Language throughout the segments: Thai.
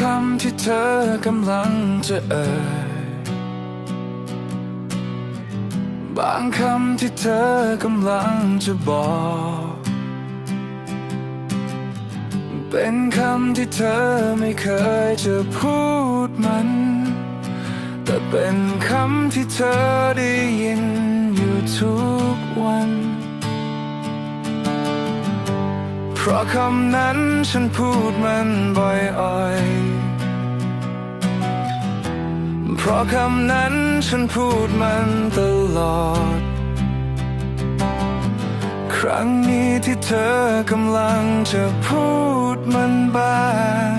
คำที่เธอกำลังจะเอ่ย บางคำที่เธอกำลังจะบอก เป็นคำที่เธอไม่เคยจะพูดมัน แต่เป็นคำที่เธอได้ยินอยู่ทุกวัน เพราะคำนั้นฉันพูดมันบ่อยๆ เพราะคำนั้นฉันพูดมันตลอด ครั้งนี้ที่เธอกำลังจะพูดมันบ้าง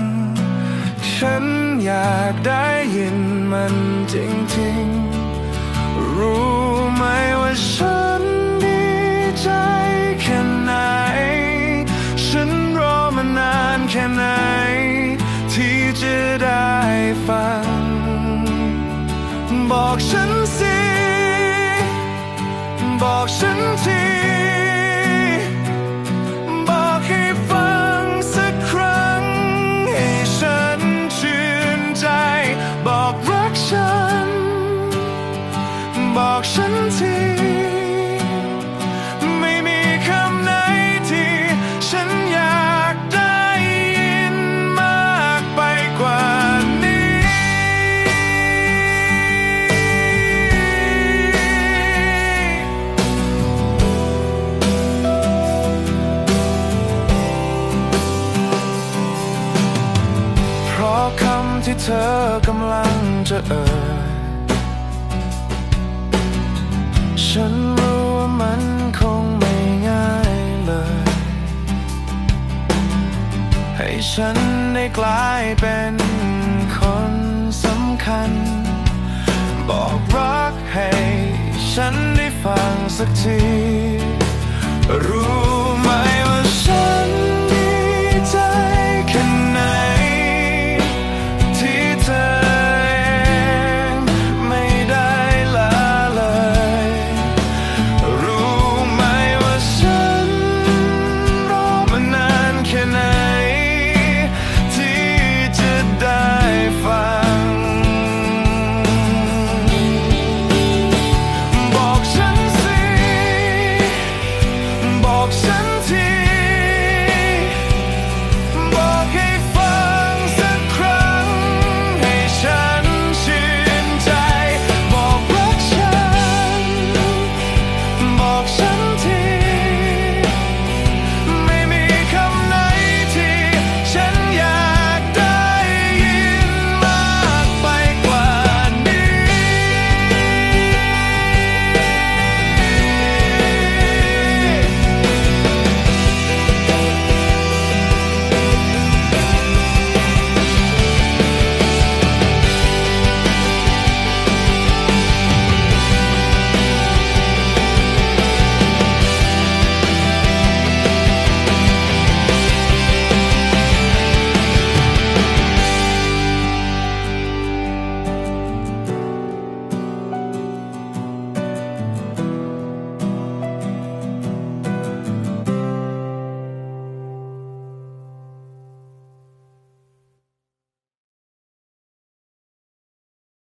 ฉันอยากได้ยินมันจริงๆ รู้ไหมว่าฉัน บอกฉันสิ บอกฉันทีบอกให้ฟังสักครั้ง ให้ฉันชื่นใจ บอกรักฉัน บอกฉันที ที่เธอกำลังจะเอ่ยฉันรู้ว่ามันคงไม่ง่ายเลย ให้ฉันได้กลายเป็นคนสำคัญ บอกรักให้ฉันได้ฟังสักทีรู้ Guilty